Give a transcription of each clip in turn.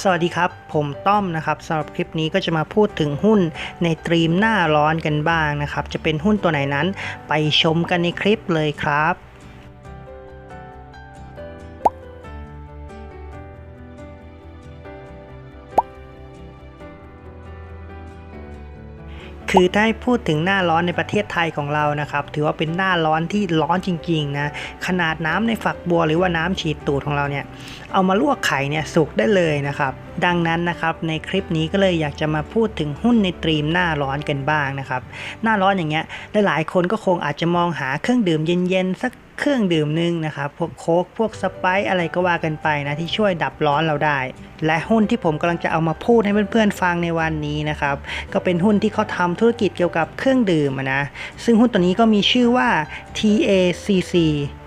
สวัสดีครับ ผมต้อมนะครับสำหรับคลิปนี้ก็จะมาพูดถึงหุ้นในตรีมหน้าร้อนกันบ้างนะครับ จะเป็นหุ้นตัวไหนนั้น ไปชมกันในคลิปเลยครับ คือถ้าพูดถึงหน้าร้อนในประเทศไทยของเรานะครับ ถือว่าเป็นหน้าร้อนที่ร้อนจริงๆนะขนาดน้ำในฝักบัวหรือว่าน้ำฉีดตูดของเราเนี่ยเอามาลวกไข่เนี่ยสุกได้เลยนะครับ ดังนั้นนะครับในคลิปนี้ก็เลยอยากจะมาพูดถึงหุ้นในตรีมหน้าร้อนกันบ้างนะครับ หน้าร้อนอย่างเงี้ยหลายๆคนก็คงอาจจะมองหาเครื่องดื่มเย็นๆสัก เครื่องดื่มหนึงนะครับ พวกโค้กพวกสไปซ์อะไรก็ว่ากันไปนะที่ช่วยดับร้อนเราได้ และหุ้นที่ผมกำลังจะเอามาพูดให้เพื่อนๆฟังในวันนี้นะครับก็เป็นหุ้นที่เขาทำธุรกิจเกี่ยวกับเครื่องดื่มนะซึ่งหุ้นตัวนี้ก็มีชื่อว่า TACC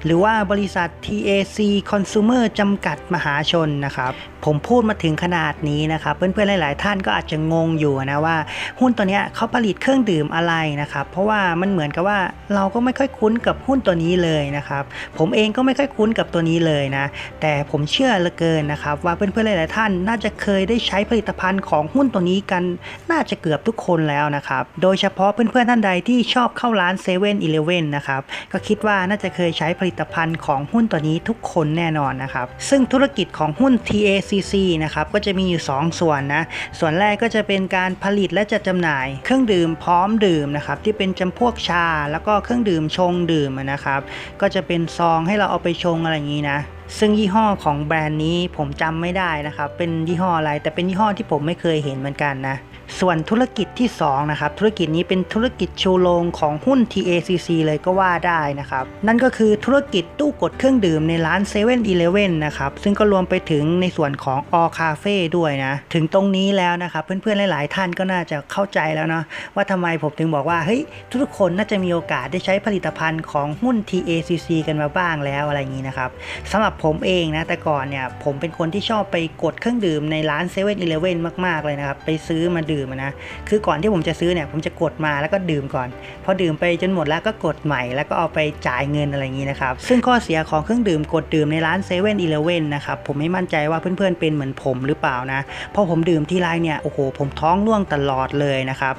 หรือว่าบริษัท TAC Consumer จำกัดมหาชนนะครับ ผมพูดมาถึงขนาดนี้นะครับ เพื่อนๆ หลาย ๆ ท่านก็อาจจะงงอยู่นะว่า หุ้นตัวเนี้ยเขาผลิตเครื่องดื่มอะไรนะครับ เพราะว่ามันเหมือนกับว่าเราก็ไม่ค่อยคุ้นกับหุ้นตัวนี้เลยนะครับ ผมเองก็ไม่ค่อยคุ้นกับตัวนี้เลยนะ แต่ผมเชื่อเหลือเกินนะครับ ว่าเพื่อนๆ หลาย ๆ ท่านน่าจะเคยได้ใช้ผลิตภัณฑ์ของหุ้นตัวนี้กันน่าจะเกือบทุกคนแล้วนะครับ โดยเฉพาะเพื่อนๆ ท่านใดที่ชอบเข้าร้าน7 e เ e ่ e อีเลนะครับ ก็คิดว่าน่าจะเคยใช้ผลิตตภัณฑ์ของหุ้นตัวนี้ทุกคนแน่นอนนะครับ ซึ่งธุรกิจของหุ้น TACC นะครับก็จะมีอยู่ 2 ส่วนนะ ส่วนแรกก็จะเป็นการผลิตและจัดจำหน่าย เครื่องดื่มพร้อมดื่มนะครับที่เป็นจำพวกชา แล้วก็เครื่องดื่มชงดื่มนะครับ ก็จะเป็นซองให้เราเอาไปชงอะไรอย่างนี้นะ ซึ่งยี่ห้อของแบรนด์นี้ผมจำไม่ได้นะครับ เป็นยี่ห้ออะไร แต่เป็นยี่ห้อที่ผมไม่เคยเห็นเหมือนกันนะ ส่วนธุรกิจที่2นะครับ ธุรกิจนี้เป็นธุรกิจชูโรงของหุ้น TACC เลยก็ว่าได้นะครับ นั่นก็คือธุรกิจตู้กดเครื่องดื่มในร้าน7 e เ e ่ e นะครับ ซึ่งก็รวมไปถึงในส่วนของ All Cafe ด้วยนะ ถึงตรงนี้แล้วนะครับ เพื่อนๆ หลาย ๆ ท่านก็น่าจะเข้าใจแล้วเนาะว่าทำไมผมถึงบอกว่าเฮ้ยทุกคนน่าจะมีโอกาสได้ใช้ผลิตภัณฑ์ของหุ้น TACC กันมาบ้างแล้วอะไรอย่างนี้นะครับสำหรับผมเองนะ แต่ก่อนเนี่ย ผมเป็นคนที่ชอบไปกดเครื่องดื่มในร้าน7 e เ e ่ e มากๆเลยนะครับ ไปซื้อมาดื่มนะ คือก่อนที่ผมจะซื้อเนี่ย ผมจะกดมาแล้วก็ดื่มก่อน พอดื่มไปจนหมดแล้วก็กดใหม่ แล้วก็เอาไปจ่ายเงินอะไรอย่างนี้นะครับ ซึ่งข้อเสียของเครื่องดื่มกดดื่มในร้าน7 e เ e ่ e นะครับ ผมไม่มั่นใจว่าเพื่อนๆเป็นเหมือนผมหรือเปล่านะพราะผมดื่มที่ไรเนี่ย โอ้โห ผมท้องร่วงตลอดเลยนะครับ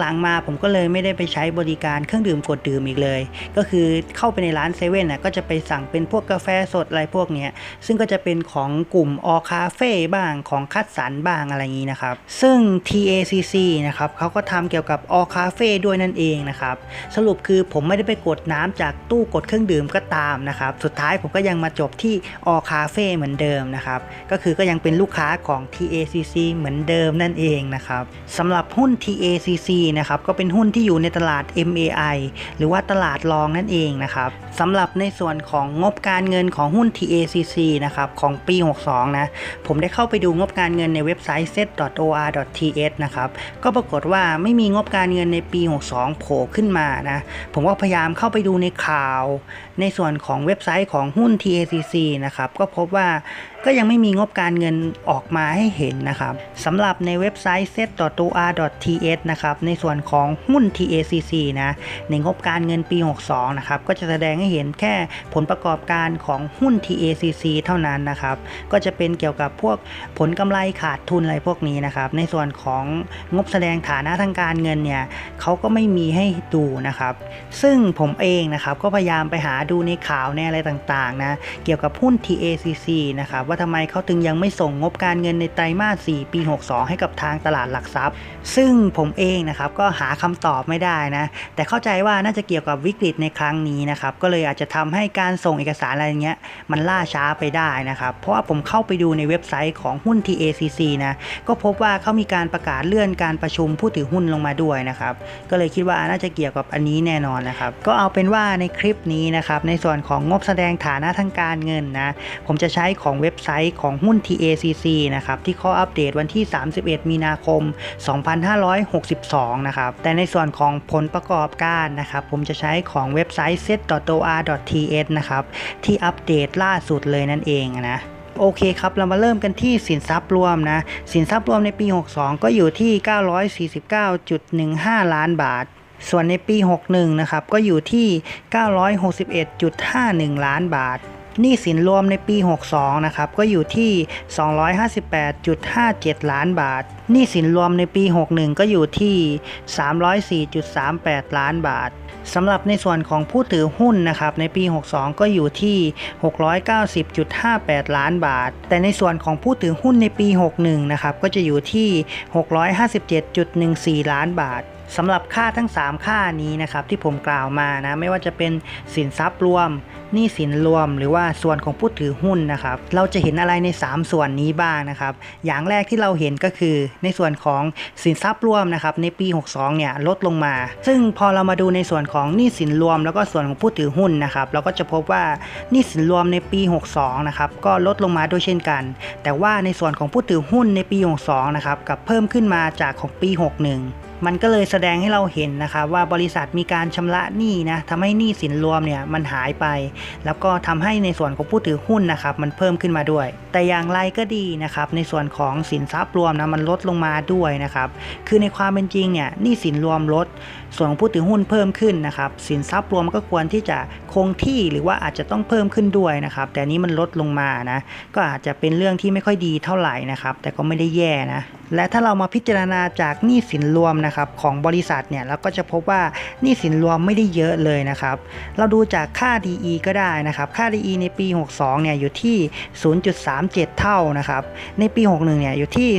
หลังๆมาผมก็เลยไม่ได้ไปใช้บริการเครื่องดื่มกดดื่มอีกเลย ก็คือเข้าไปในร้านเซเว่นน่ะก็จะไปสั่งเป็นพวกกาแฟสดอะไรพวกเนี้ยซึ่งก็จะเป็นของกลุ่มออคาเฟ่บ้างของคัดสรรบ้างอะไรอย่างนี้นะครับ ซึ่ง TACC นะครับเขาก็ทำเกี่ยวกับออคาเฟ่ด้วยนั่นเองนะครับ สรุปคือผมไม่ได้ไปกดน้ำจากตู้กดเครื่องดื่มก็ตามนะครับ สุดท้ายผมก็ยังมาจบที่ออคาเฟ่เหมือนเดิมนะครับ ก็คือก็ยังเป็นลูกค้าของ TACC เหมือนเดิมนั่นเองนะครับสำหรับหุ้น TACC นะครับก็เป็นหุ้นที่อยู่ในตลาด MAI หรือว่าตลาดรองนั่นเองนะครับสำหรับในส่วนของงบการเงินของหุ้น TACC นะครับของปี 62 นะ ผมได้เข้าไปดูงบการเงินในเว็บไซต์ set.or.th นะครับก็ปรากฏว่าไม่มีงบการเงินในปี 62 โผล่ขึ้นมานะ ผมก็พยายามเข้าไปดูในข่าว ในส่วนของเว็บไซต์ของหุ้น TACC นะครับก็พบว่าก็ยังไม่มีงบการเงินออกมาให้เห็นนะครับสำหรับในเว็บไซต์ set.or.th นะครับในส่วนของหุ้น TACC นะในงบการเงินปี 62 นะครับก็จะแสดงให้เห็นแค่ผลประกอบการของหุ้น TACC เท่านั้นนะครับ ก็จะเป็นเกี่ยวกับพวกผลกำไรขาดทุนอะไรพวกนี้นะครับ ในส่วนของงบแสดงฐานะทางการเงินเนี่ยเขาก็ไม่มีให้ดูนะครับ ซึ่งผมเองนะครับก็พยายามไปหาดูในข่าวในอะไรต่างๆนะเกี่ยวกับหุ้น TACC นะครับว่าทำไมเขาถึงยังไม่ส่งงบการเงินในไตรมาส 4 ปี 62 ให้กับทางตลาดหลักทรัพย์ ซึ่งผมเองนะครับก็หาคำตอบไม่ได้นะ แต่เข้าใจว่าน่าจะเกี่ยวกับวิกฤตในครั้งนี้นะครับ ก็เลยอาจจะทำให้การส่งเอกสารอะไรเงี้ยมันล่าช้าไปได้นะครับ เพราะว่าผมเข้าไปดูในเว็บไซต์ของหุ้น TACC นะก็พบว่าเขามีการประกาศเลื่อนการประชุมผู้ถือหุ้นลงมาด้วยนะครับ ก็เลยคิดว่าน่าจะเกี่ยวกับอันนี้แน่นอนนะครับ ก็เอาเป็นว่าในคลิปนี้นะครับในส่วนของงบแสดงฐานะทางการเงินนะ ผมจะใช้ของเว็บไซต์ของหุ้น TACC นะครับที่ข้ออัปเดตวันที่ 31 มีนาคม 2562 นะครับ แต่ในส่วนของผลประกอบการนะครับ ผมจะใช้ของเว็บไซต์ set.or.th นะครับ ที่อัปเดตล่าสุดเลยนั่นเองนะโอเคครับ เรามาเริ่มกันที่สินทรัพย์รวมนะ สินทรัพย์รวมในปี 62 ก็อยู่ที่ 949.15 ล้านบาท ส่วนในปี 61 นะครับ ก็อยู่ที่ 961.51 ล้านบาท หนี้สินรวมในปี 62 นะครับ ก็อยู่ที่ 258.57 ล้านบาท หนี้สินรวมในปี 61 ก็อยู่ที่ 304.38 ล้านบาทสำหรับในส่วนของผู้ถือหุ้นนะครับในปี 62 ก็อยู่ที่ 690.58 ล้านบาท แต่ในส่วนของผู้ถือหุ้นในปี 61 นะครับก็จะอยู่ที่ 657.14 ล้านบาท สำหรับค่าทั้ง 3 ค่านี้นะครับที่ผมกล่าวมานะไม่ว่าจะเป็นสินทรัพย์รวมหนี้สินรวม หรือว่าส่วนของผู้ถือหุ้นนะครับ เราจะเห็นอะไรใน 3 ส่วนนี้บ้างนะครับ อย่างแรกที่เราเห็นก็คือในส่วนของสินทรัพย์รวมนะครับในปี 62 เนี่ยลดลงมา ซึ่งพอเรามาดูในส่วนของหนี้สินรวม แล้วก็ส่วนของผู้ถือหุ้นนะครับ เราก็จะพบว่าหนี้สินรวมในปี 62 นะครับก็ลดลงมาด้วยเช่นกัน แต่ว่าในส่วนของผู้ถือหุ้นในปี 62 นะครับกับเพิ่มขึ้นมาจากของปี 61 มันก็เลยแสดงให้เราเห็นนะครับว่าบริษัทมีการชำระหนี้นะทำให้หนี้สินรวมเนี่ยมันหายไป แล้วก็ทำให้ในส่วนของผู้ถือหุ้นนะครับมันเพิ่มขึ้นมาด้วย แต่อย่างไรก็ดีนะครับในส่วนของสินทรัพย์รวมนะมันลดลงมาด้วยนะครับคือในความเป็นจริงเนี่ยหนี้สินรวมลด ส่วนของผู้ถือหุ้นเพิ่มขึ้นนะครับสินทรัพย์รวมก็ควรที่จะคงที่หรือว่าอาจจะต้องเพิ่มขึ้นด้วยนะครับแต่นี้มันลดลงมานะก็อาจจะเป็นเรื่องที่ไม่ค่อยดีเท่าไหร่นะครับแต่ก็ไม่ได้แย่นะ และถ้าเรามาพิจารณาจากหนี้สินรวมนะครับของบริษัทเนี่ยเราก็จะพบว่าหนี้สินรวมไม่ได้เยอะเลยนะครับ เราดูจากค่า DE ก็ได้นะครับค่า DE ในปี 62 เนี่ยอยู่ที่ 0.37 เท่านะครับในปี 61 เนี่ยอยู่ที่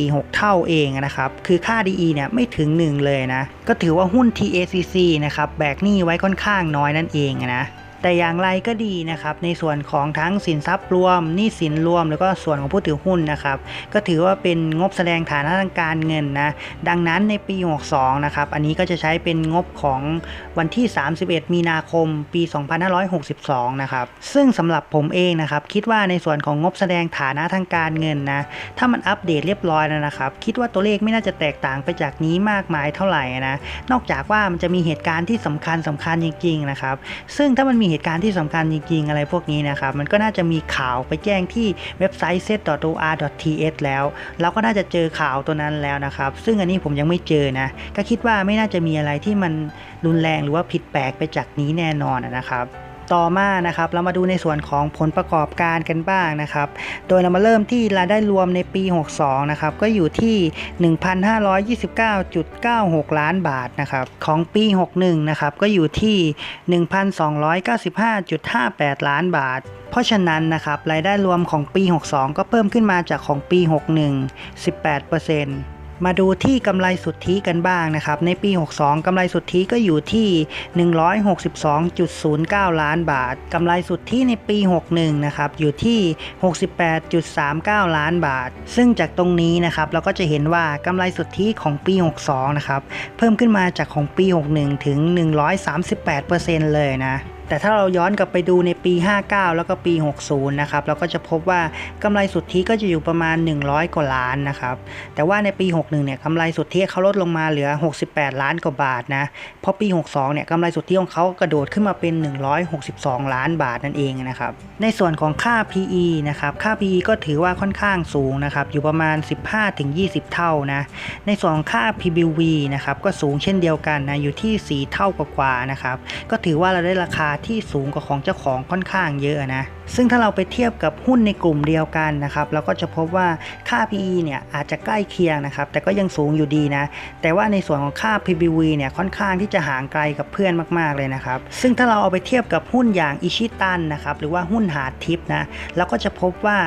0.46 เท่าเองนะครับคือค่า DE เนี่ยไม่ถึง 1 เลยนะก็ถือว่าหุ้น TACC นะครับแบกหนี้ไว้ค่อนข้างน้อยนั่นเองนะ แต่อย่างไรก็ดีนะครับในส่วนของทั้งสินทรัพย์รวมหนี้สินรวม แล้วก็ส่วนของผู้ถือหุ้นนะครับก็ถือว่าเป็นงบแสดงฐานะทางการเงินนะดังนั้นในปี 62 นะครับอันนี้ก็จะใช้เป็นงบของวันที่ 31 มีนาคม ปี 2562 นะครับซึ่งสำหรับผมเองนะครับคิดว่าในส่วนของงบแสดงฐานะทางการเงินนะถ้ามันอัปเดตเรียบร้อยแล้วนะครับ คิดว่าตัวเลขไม่น่าจะแตกต่างไปจากนี้มากมายเท่าไหร่นะนอกจากว่ามันจะมีเหตุการณ์ที่สำคัญสำคัญจริงๆนะครับซึ่งถ้ามันมีเหตุการณ์ที่สำคัญจริงๆ อะไรพวกนี้นะครับ มันก็น่าจะมีข่าวไปแจ้งที่เว็บไซต์ set.or.th แล้ว เราก็น่าจะเจอข่าวตัวนั้นแล้วนะครับ ซึ่งอันนี้ผมยังไม่เจอนะ ก็คิดว่าไม่น่าจะมีอะไรที่มันรุนแรงหรือว่าผิดแปลกไปจากนี้แน่นอนนะครับ ต่อมานะครับ เรามาดูในส่วนของผลประกอบการกันบ้างนะครับ โดยเรามาเริ่มที่รายได้รวมในปี 62 นะครับ ก็อยู่ที่ 1,529.96 ล้านบาทนะครับ ของปี 61 นะครับ ก็อยู่ที่ 1,295.58 ล้านบาท เพราะฉะนั้นนะครับ รายได้รวมของปี 62 ก็เพิ่มขึ้นมาจากของปี 61 18% มาดูที่กำไรสุทธิกันบ้างนะครับ ในปี 62 กำไรสุทธิก็อยู่ที่ 162.09 ล้านบาท กำไรสุทธิในปี 61 นะครับ อยู่ที่ 68.39 ล้านบาท ซึ่งจากตรงนี้นะครับ เราก็จะเห็นว่ากำไรสุทธิของปี 62 นะครับ เพิ่มขึ้นมาจากของปี 61 ถึง 138%เลยนะแต่ถ้าเราย้อนกลับไปดูในปี 59 แล้วก็ปี 60 นะครับ เราก็จะพบว่ากำไรสุทธิก็จะอยู่ประมาณ 100 กว่าล้านนะครับ แต่ว่าในปี 61 เนี่ยกำไรสุทธิเขาลดลงมาเหลือ 68 ล้านกว่าบาทนะพราะปี 62 เนี่ยกำไรสุทธิของเขากระโดดขึ้นมาเป็น 162 ล้านบาทนั่นเองนะครับ ในส่วนของค่า PE นะครับ ค่า PE ก็ถือว่าค่อนข้างสูงนะครับ อยู่ประมาณ 15-20 เท่านะ ในส่วนของค่า PBV นะครับ ก็สูงเช่นเดียวกันนะ อยู่ที่ 4 เท่ากว่าๆนะครับ ก็ถือว่าเราได้ราคาที่สูงกว่าของเจ้าของค่อนข้างเยอะนะ ซึ่งถ้าเราไปเทียบกับหุ้นในกลุ่มเดียวกันนะครับเราก็จะพบว่าค่า PE เนี่ยอาจจะใกล้เคียงนะครับ แต่ก็ยังสูงอยู่ดีนะ แต่ว่าในส่วนของค่า PBV เนี่ยค่อนข้างที่จะห่างไกลกับเพื่อนมากๆเลยนะครับ ซึ่งถ้าเราเอาไปเทียบกับหุ้นอย่างอิชิตันนะครับหรือว่าหุ้นหาทิปนะเราก็จะพบว่า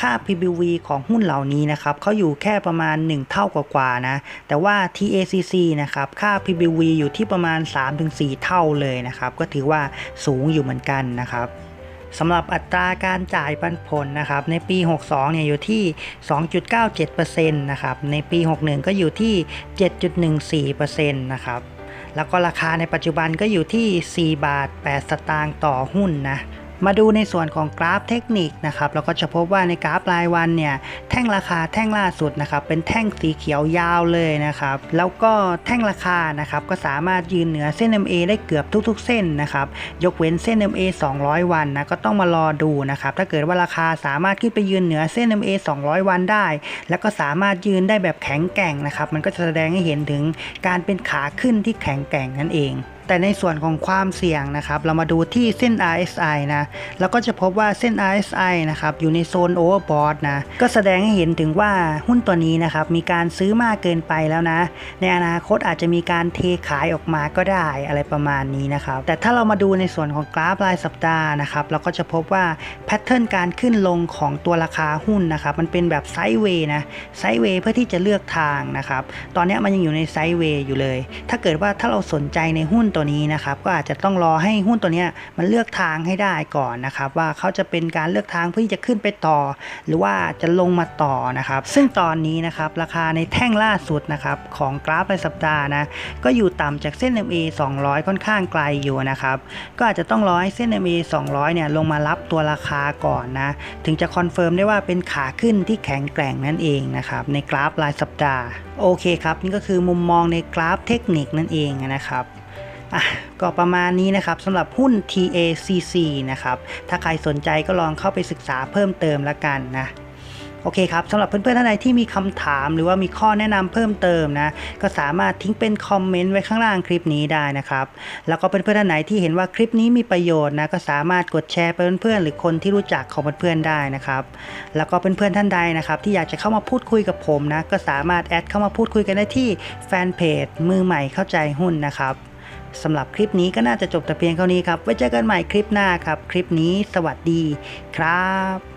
ค่า PBV ของหุ้นเหล่านี้นะครับเขาอยู่แค่ประมาณ 1 เท่ากว่าๆนะแต่ว่า TACC นะครับค่า PBV อยู่ที่ประมาณ 3-4 เท่าเลยนะครับก็ถือว่าสูงอยู่เหมือนกันนะครับสำหรับอัตราการจ่ายปันผลนะครับในปี 62 เนี่ยอยู่ที่ 2.97%นะครับในปี 61 ก็อยู่ที่ 7.14%นะครับแล้วก็ราคาในปัจจุบันก็อยู่ที่ 4 บาท 8 สตางค์ต่อหุ้นนะ มาดูในส่วนของกราฟเทคนิคนะครับเราก็จะพบว่าในกราฟรายวันเนี่ยแท่งราคาแท่งล่าสุดนะครับเป็นแท่งสีเขียวยาวเลยนะครับแล้วก็แท่งราคานะครับก็สามารถยืนเหนือเส้น MA ได้เกือบทุกๆ เส้นนะครับยกเว้นเส้น MA 200 วันนะก็ต้องมารอดูนะครับถ้าเกิดว่าราคาสามารถขึ้นไปยืนเหนือเส้น MA 200 วันได้ แล้วก็สามารถยืนได้แบบแข็งแกร่งนะครับมันก็จะแสดงให้เห็นถึงการเป็นขาขึ้นที่แข็งแกร่งนั่นเอง แต่ในส่วนของความเสี่ยงนะครับ เรามาดูที่เส้น RSI นะแล้วก็จะพบว่าเส้น RSI นะครับอยู่ในโซน overbought นะก็แสดงให้เห็นถึงว่าหุ้นตัวนี้นะครับมีการซื้อมากเกินไปแล้วนะ ในอนาคตอาจจะมีการเทขายออกมาก็ได้อะไรประมาณนี้นะครับ แต่ถ้าเรามาดูในส่วนของกราฟรายสัปดาห์นะครับเราก็จะพบว่าแพทเทิร์นการขึ้นลงของตัวราคาหุ้นนะครับมันเป็นแบบไซด์เวย์นะไซด์เวย์เพื่อที่จะเลือกทางนะครับตอนนี้มันยังอยู่ในไซด์เวย์อยู่เลย ถ้าเกิดว่าถ้าเราสนใจในหุ้นตัวนี้นะครับก็อาจจะต้องรอให้หุ้นตัวนี้มันเลือกทางให้ได้ก่อนนะครับว่าเขาจะเป็นการเลือกทางเพื่อที่จะขึ้นไปต่อ หรือว่าจะลงมาต่อนะครับ ซึ่งตอนนี้นะครับราคาในแท่งล่าสุดนะครับของกราฟรายสัปดาห์นะก็อยู่ต่ำจากเส้น MA 200 ค่อนข้างไกลอยู่นะครับก็อาจจะต้องรอให้เส้น MA 200 เนี่ยลงมารับตัวราคาก่อนนะถึงจะคอนเฟิร์มได้ว่าเป็นขาขึ้นที่แข็งแกร่งนั่นเองนะครับในกราฟรายสัปดาห์โอเคครับนี่ก็คือมุมมองในกราฟเทคนิคนั่นเองนะครับ อะก็ประมาณนี้นะครับสำหรับหุ้น TACC นะครับ ถ้าใครสนใจก็ลองเข้าไปศึกษาเพิ่มเติมละกันนะโอเคครับสำหรับเพื่อนๆท่านใดที่มีคำถามหรือว่ามีข้อแนะนำเพิ่มเติมนะ ก็สามารถทิ้งเป็นคอมเมนต์ไว้ข้างล่างคลิปนี้ได้นะครับ แล้วก็เพื่อนๆท่านไหนที่เห็นว่าคลิปนี้มีประโยชน์นะ ก็สามารถกดแชร์ไปเพื่อนๆหรือคนที่รู้จักของเพื่อนๆได้นะครับ แล้วก็เพื่อนๆท่านใดนะครับ ที่อยากจะเข้ามาพูดคุยกับผมนะ ก็สามารถแอดเข้ามาพูดคุยกันได้ที่แฟนเพจมือใหม่เข้าใจหุ้นนะครับ สำหรับคลิปนี้ก็น่าจะจบแต่เพียงเท่านี้ครับ ไว้เจอกันใหม่คลิปหน้าครับ คลิปนี้สวัสดีครับ